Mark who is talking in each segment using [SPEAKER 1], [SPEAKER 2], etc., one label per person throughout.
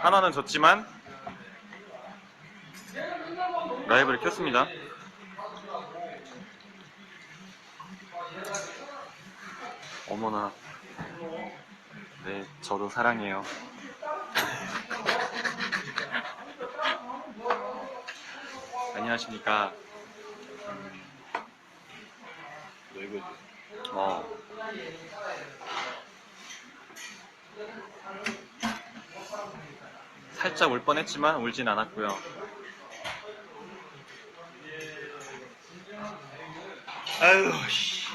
[SPEAKER 1] 하나는 졌지만 라이브를 켰습니다. 어머나. 네, 저도 사랑해요. 안녕하십니까.
[SPEAKER 2] 음, 너 이거
[SPEAKER 1] 어. 살짝 울 뻔했지만 울진 않았고요.
[SPEAKER 2] 아유, 씨.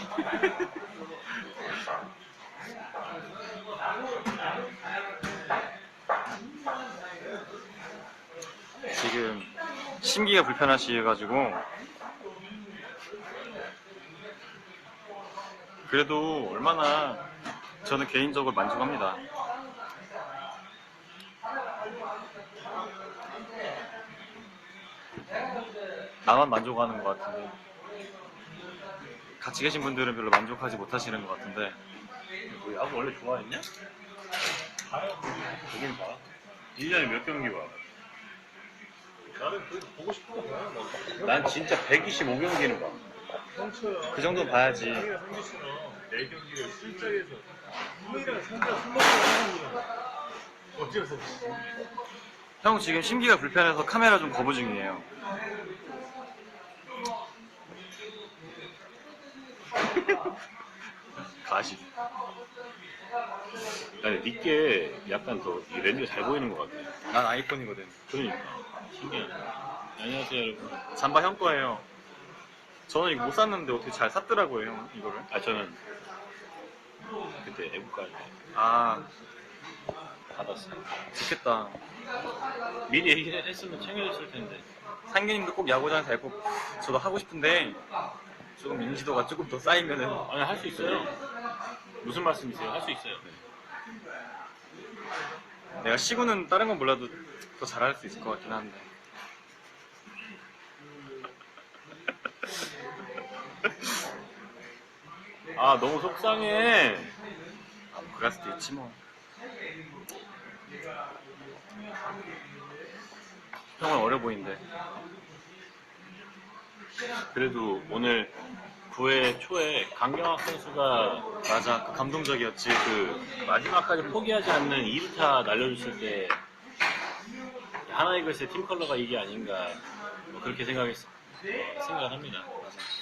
[SPEAKER 1] 지금 심기가 불편하셔가지고 그래도 얼마나 저는 개인적으로 만족합니다. 나만 만족하는 것 같은데 같이 계신 분들은 별로 만족하지 못하시는 것 같은데
[SPEAKER 2] 너 야구 원래 좋아했냐? 보긴 봐. 1년에 몇 경기 봐?
[SPEAKER 3] 나는 그 보고 싶은 거 봐요. 뭐.
[SPEAKER 2] 난 진짜 125경기는 봐.
[SPEAKER 1] 그 정도는 봐야지.
[SPEAKER 3] 내 경기를 술 먹고 하는 거야.
[SPEAKER 1] 형 지금 심기가 불편해서 카메라 좀 거부 중이에요.
[SPEAKER 2] 가시. 아니, 니께 약간 더이 렌즈가 잘 보이는 것 같아.
[SPEAKER 1] 난 아이폰이거든.
[SPEAKER 2] 그러니까. 신기하네. 안녕하세요, 여러분.
[SPEAKER 1] 잠바 형 거예요. 저는 이거 못 샀는데 어떻게 잘 샀더라고요, 형, 이거를.
[SPEAKER 2] 아, 저는 그때 애국가 때
[SPEAKER 1] 아,
[SPEAKER 2] 받았어요.
[SPEAKER 1] 좋겠다.
[SPEAKER 2] 미리 얘기했으면 챙겨줬을 텐데.
[SPEAKER 1] 상규님도 꼭 야구장에서 잘 꼭, 저도 하고 싶은데, 조금 인지도가 조금 더 쌓이면은,
[SPEAKER 2] 아니, 할 수 있어요. 무슨 말씀이세요? 할 수 있어요.
[SPEAKER 1] 내가 시구는 다른 건 몰라도 더 잘할 수 있을 것 같긴 한데.
[SPEAKER 2] 아, 너무 속상해.
[SPEAKER 1] 아, 뭐 그럴 수도 있지 뭐. 형은 어려 보이는데.
[SPEAKER 2] 그래도 오늘 9회 초에 강경학 선수가
[SPEAKER 1] 맞아, 그 감동적이었지.
[SPEAKER 2] 그 마지막까지 포기하지 않는 2루타 날려줬을 때 하나이글스의 팀 컬러가 이게 아닌가 뭐 그렇게 생각했, 어, 생각합니다.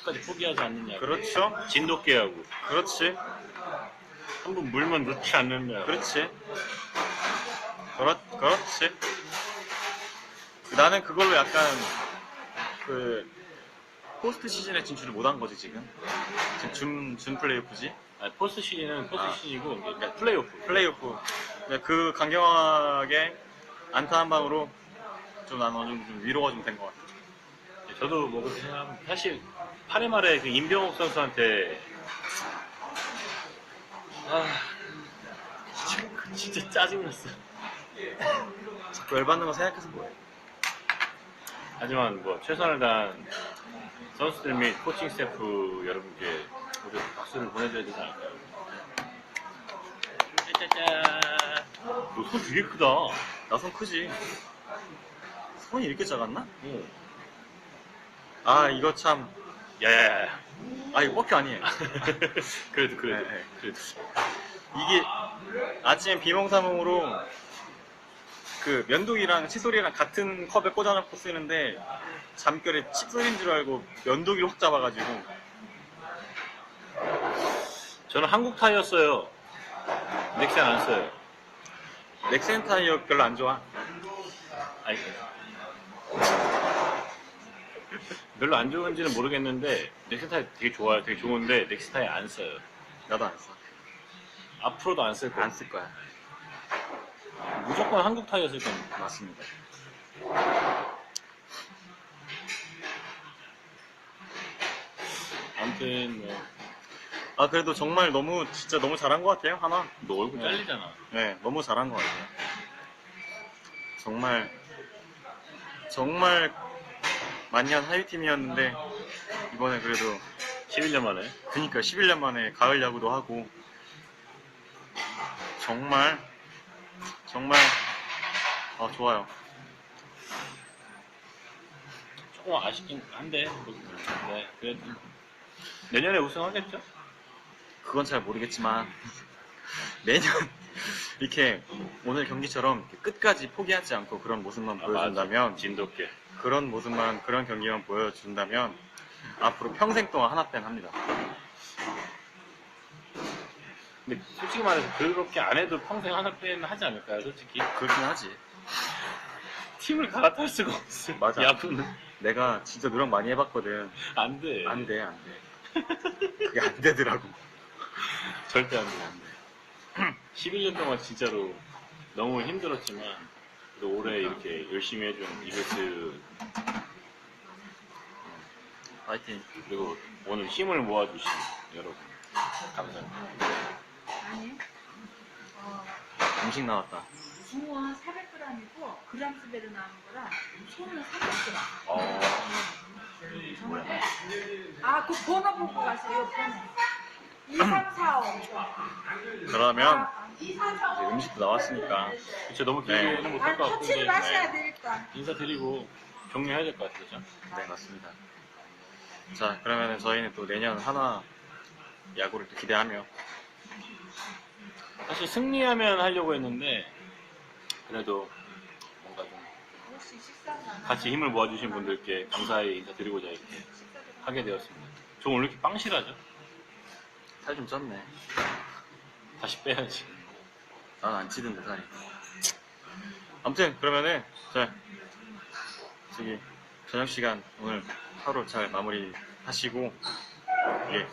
[SPEAKER 2] 끝까지 포기하지 않느냐.
[SPEAKER 1] 그렇죠?
[SPEAKER 2] 진돗개 하고
[SPEAKER 1] 그렇지.
[SPEAKER 2] 한 번 물면 놓지 않는다.
[SPEAKER 1] 그렇지. 그렇, 그렇지. 나는 그걸로 약간, 그, 포스트 시즌에 진출을 못한 거지, 지금. 지금 준, 준 플레이오프지?
[SPEAKER 2] 아, 포스트 시즌은 포스트
[SPEAKER 1] 아.
[SPEAKER 2] 시즌이고 그러니까 플레이오프.
[SPEAKER 1] 플레이오프. 근데 그 강경하게 안타 한 방으로 좀 나는 어느 정도 좀 위로가 좀 된 것 같아.
[SPEAKER 2] 저도 뭐 그렇게 생각합니다. 사실 8회 말에 그 임병욱 선수한테 아 진짜, 진짜 짜증났어.
[SPEAKER 1] 자꾸 열받는 거 생각해서 뭐해.
[SPEAKER 2] 하지만 뭐 최선을 다한 선수들 및 코칭 스태프 여러분께 모두 박수를 보내줘야 되지 않을까요? 짜자잔. 너손 되게 크다.
[SPEAKER 1] 나손 크지. 손이 이렇게 작았나?
[SPEAKER 2] 응.
[SPEAKER 1] 아, 이거 참.
[SPEAKER 2] 야야야.
[SPEAKER 1] 아, 이거 뻑큐 아니에요.
[SPEAKER 2] 그래도 그래도
[SPEAKER 1] 네, 네.
[SPEAKER 2] 그래도.
[SPEAKER 1] 이게 아침에 비몽사몽으로 그 면도기랑 칫솔이랑 같은 컵에 꽂아놓고 쓰는데 잠결에 칫솔인 줄 알고 면도기를 확 잡아가지고
[SPEAKER 2] 저는 한국 타이였어요. 넥센 안 써요.
[SPEAKER 1] 넥센 타이어 별로 안 좋아.
[SPEAKER 2] 아니, 별로 안 좋은지는 모르겠는데 넥스타이 되게 좋아요. 되게 좋은데 넥스타이 안 써요.
[SPEAKER 1] 나도 안 써.
[SPEAKER 2] 앞으로도 안 쓸 거예요.
[SPEAKER 1] 안 쓸 거야.
[SPEAKER 2] 무조건 한국 타이어 쓸 겁니다.
[SPEAKER 1] 맞습니다.
[SPEAKER 2] 아무튼 뭐,
[SPEAKER 1] 아 그래도 정말 너무 진짜 너무 잘한 것 같아요 하나.
[SPEAKER 2] 너 얼굴
[SPEAKER 1] 네.
[SPEAKER 2] 잘리잖아.
[SPEAKER 1] 네, 너무 잘한 것 같아요. 정말 정말 많이 한 하위 팀이었는데 이번에 그래도
[SPEAKER 2] 11년 만에.
[SPEAKER 1] 그니까 11년 만에 가을 야구도 하고 정말 정말 아 좋아요.
[SPEAKER 2] 조금 아쉽긴 한데, 네, 그래도 내년에 우승하겠죠?
[SPEAKER 1] 그건 잘 모르겠지만 매년 이렇게 오늘 경기처럼 끝까지 포기하지 않고 그런 모습만
[SPEAKER 2] 아,
[SPEAKER 1] 보여준다면
[SPEAKER 2] 맞아. 진돗개.
[SPEAKER 1] 그런 모습만 그런 경기만 보여준다면 앞으로 평생 동안 하나 팬 합니다.
[SPEAKER 2] 근데 솔직히 말해서 그렇게 안 해도 평생 하나 빼는 하지 않을까요, 솔직히?
[SPEAKER 1] 그렇긴 하지.
[SPEAKER 2] 팀을 갈아탈 수가 없어.
[SPEAKER 1] 맞아.
[SPEAKER 2] 야구는.
[SPEAKER 1] 내가 진짜 노력 많이 해봤거든.
[SPEAKER 2] 안 돼.
[SPEAKER 1] 안 돼, 안 돼. 그게 안 되더라고.
[SPEAKER 2] 절대 안 돼. 안 돼. 11년 동안 진짜로 너무 힘들었지만, 그래도 올해 이렇게 열심히 해준 이베스,
[SPEAKER 1] 파이팅.
[SPEAKER 2] 그리고 오늘 힘을 모아주신 여러분. 감사합니다.
[SPEAKER 4] 아니, 어,
[SPEAKER 1] 음식 나왔다.
[SPEAKER 4] 붕어는 400g이고 그람 수배로 나오는 거라 소는 300g.
[SPEAKER 2] 어,
[SPEAKER 1] 뭐야?
[SPEAKER 4] 아, 그 번호 보고 가세요, 번호. 2345.
[SPEAKER 1] 그러면 이제
[SPEAKER 4] 2345.
[SPEAKER 1] 음식도 나왔으니까
[SPEAKER 2] 진짜 너무
[SPEAKER 1] 네.
[SPEAKER 2] 길게는 못할
[SPEAKER 4] 아,
[SPEAKER 2] 것 같고,
[SPEAKER 4] 터치를
[SPEAKER 2] 이제
[SPEAKER 4] 마셔야 돼, 일단.
[SPEAKER 2] 인사드리고 종료해야 될 것 같아요, 그죠?
[SPEAKER 1] 네 맞습니다. 자 그러면 저희는 또 내년 하나 야구를 또 기대하며
[SPEAKER 2] 사실 승리하면 하려고 했는데, 그래도 뭔가 좀
[SPEAKER 4] 혹시 식사는 안
[SPEAKER 2] 같이 힘을 모아주신 분들께 감사히 인사드리고자 이렇게 하게 되었습니다. 저 오늘 이렇게 빵실하죠?
[SPEAKER 1] 살 좀 쪘네.
[SPEAKER 2] 다시 빼야지.
[SPEAKER 1] 난 안 찌던데 살이. 아무튼 그러면은 자 저기 저녁 시간 오늘 하루 잘 마무리 하시고 예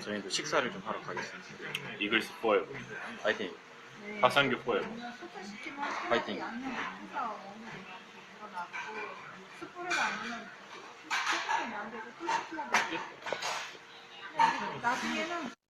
[SPEAKER 1] 저희도 식사를 좀 하러 가겠습니다.
[SPEAKER 2] 이글스 포에버.
[SPEAKER 1] 파이팅.
[SPEAKER 4] 네.
[SPEAKER 2] 박상규 포에버.
[SPEAKER 1] 파이팅.
[SPEAKER 4] 양념 해서 먹는 게더 낫고 숯불에도 안 넣으면 소탈이 안 되고 또 시켜야 돼. 근데 이게 나중에는